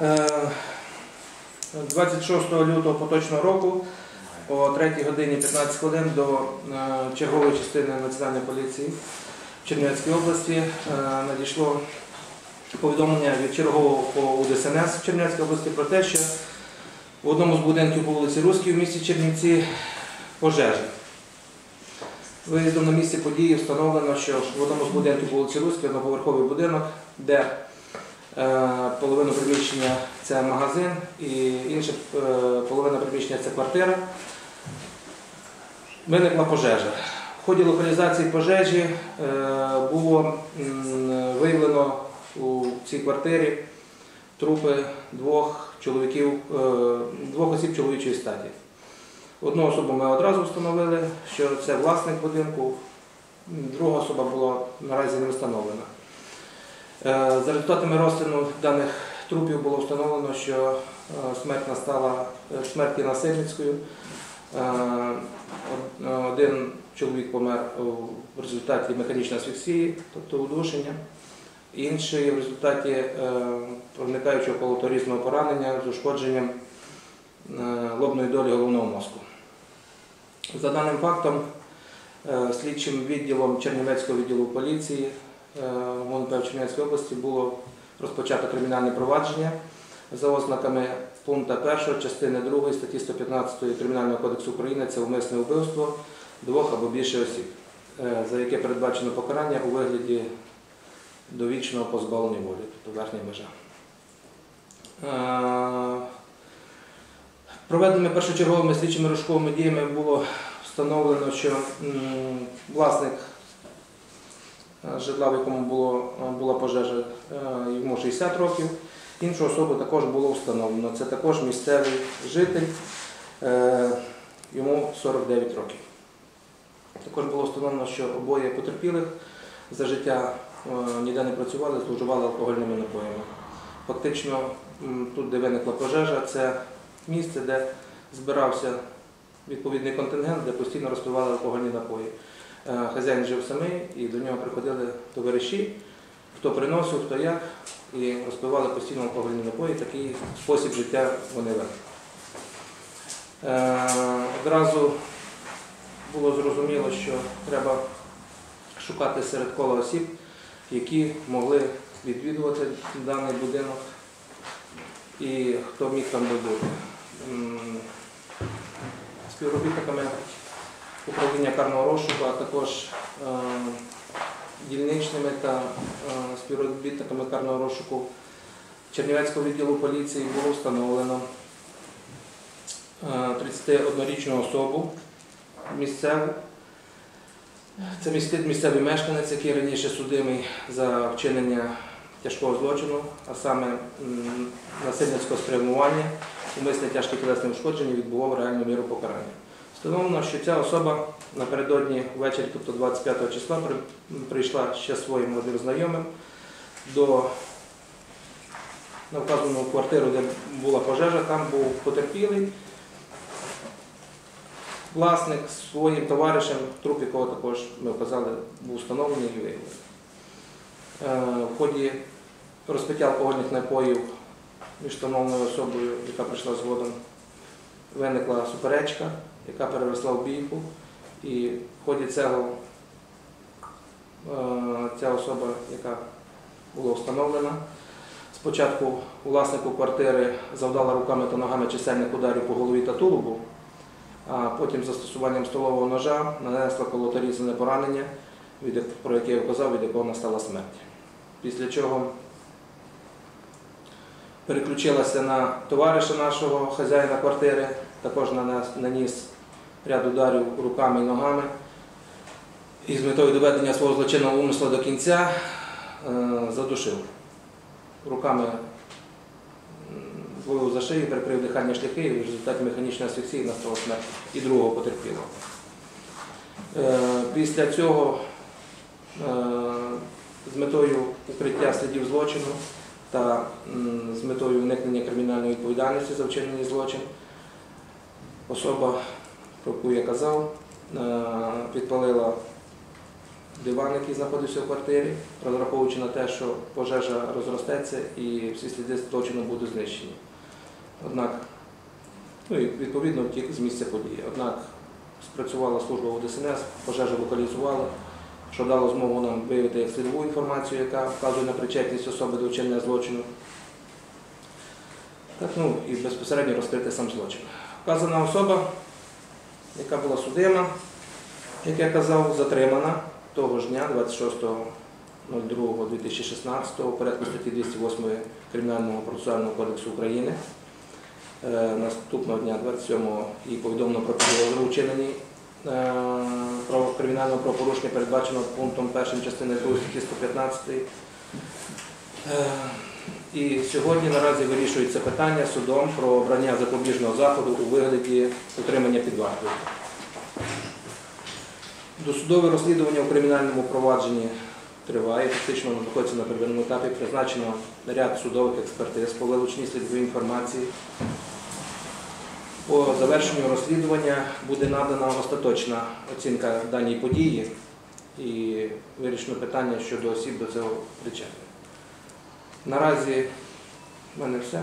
Е, 26 лютого поточного року о 3 годині 15 хвилин до е, чергової частини Національної поліції в Чернівецькій області е, надійшло повідомлення від чергового по УДСНС в Чернівецькій області про те, що в одному з будинків по вулиці Руській в місті Чернівці пожежа. Виїздом на місці події встановлено, що в одному з будинків по вулиці Руській одноповерховий будинок, де е, половина приміщення це магазин і інша е, половина приміщення це квартира. Виникла пожежа. В ході локалізації пожежі е, було виявлено у цій квартирі трупи двох чоловіків, двох осіб чоловічої статі. Одну особу ми одразу встановили, що це власник будинку, друга особа була наразі не встановлена. Е, За результатами розтину даних трупів було встановлено, що е, смерть настала е, смерть насильницькою. Од- Один чоловік помер в результаті механічної асфіксії, тобто удушення. Інший в результаті проникаючого колоторізного поранення з ушкодженням лобної долі головного мозку. За даним фактом, слідчим відділом Чернівецького відділу поліції в Чернівецькій області було розпочато кримінальне провадження за ознаками пункту 1 частини 2 статті 115 Кримінального кодексу України це умисне вбивство двох або більше осіб, е, за яке передбачено покарання у вигляді довічного позбавлення волі, тобто верхня межа. Е, Проведеними першочерговими слідчими розшуковими діями було встановлено, що власник е, житла, в якому було, е, була пожежа, е, йому 60 років. Іншу особу також було встановлено. Це також місцевий житель, е, йому 49 років. Також було встановлено, що обоє потерпілих за життя е, ніде не працювали, зловживали алкогольними напоями. Фактично, тут, де виникла пожежа, це місце, де збирався відповідний контингент, де постійно розпивали алкогольні напої. Е, Хазяїн жив самий і до нього приходили товариші, хто приносив, хто як, і розпивали постійно алкогольні напої. Такий спосіб життя вони вели. Е, Одразу було зрозуміло, що треба шукати серед кола осіб, які могли відвідувати даний будинок і хто міг там би бути. Співробітниками управління карного розшуку, а також е, дільничними та е, співробітниками карного розшуку Чернівецького відділу поліції було встановлено е, 31-річну особу місцеву. Це місце- місцевий мешканець, який раніше судимий за вчинення тяжкого злочину, а саме насильницького спрямування, умисне тяжкі тілесне ушкодження відбував реальну міру покарання. Встановлено, що ця особа напередодні ввечері, тобто 25 числа, прийшла ще своїм молодим знайомим до на вказану квартиру, де була пожежа, там був потерпілий. Власник зі своїм товаришем, труп якого також ми вказали, був встановлений і виявлений. Е, В ході розпиття алкогольних напоїв між встановленою особою, яка прийшла згодом, виникла суперечка, яка переросла в бійку. І в ході цього е, ця особа, яка була встановлена, спочатку власнику квартири завдала руками та ногами чисельних ударів по голові та тулубу, а потім застосуванням столового ножа нанесла колоторізне поранення, про яке я вказав, від якого настала смерть. Після чого переключилася на товариша нашого хазяїна квартири, також нанес- наніс ряд ударів руками і ногами. І з метою доведення свого злочинного умисла до кінця е, задушив. Руками зловив за шию, перекрив дихальні шляхи і в результаті механічної асфіксії настала смерть і другого потерпілого. Е, Після цього е, з метою укриття слідів злочину та з метою уникнення кримінальної відповідальності за вчинений злочин особа, про яку я казав, е, підпалила диван, який знаходився в квартирі, розраховуючи на те, що пожежа розростеться і всі сліди злочину будуть знищені. Однак, ну і відповідно втік з місця події. Однак спрацювала служба ОДСНС, пожежу локалізувала, що дало змогу нам виявити слідову інформацію, яка вказує на причетність особи до вчинення злочину. Так, ну і безпосередньо розкрити сам злочин. Вказана особа, яка була судима, як я казав, затримана того ж дня, 26.02.2016 у порядку статті 208 Кримінального процесуального кодексу України. Е, Наступного дня, 27-го, їй повідомлено про підозру вчиненні про кримінального правопорушення, передбаченого пунктом 1 частини 2 статті 115. Е, І сьогодні наразі вирішується питання судом про обрання запобіжного заходу у вигляді утримання під вартою. Досудове розслідування у кримінальному провадженні триває, фактично знаходиться на первинному етапі. Призначено ряд судових експертиз по вилученні слідової інформації. По завершенню розслідування буде надана остаточна оцінка даній події і вирішено питання щодо осіб до цього причетних. Наразі в мене все.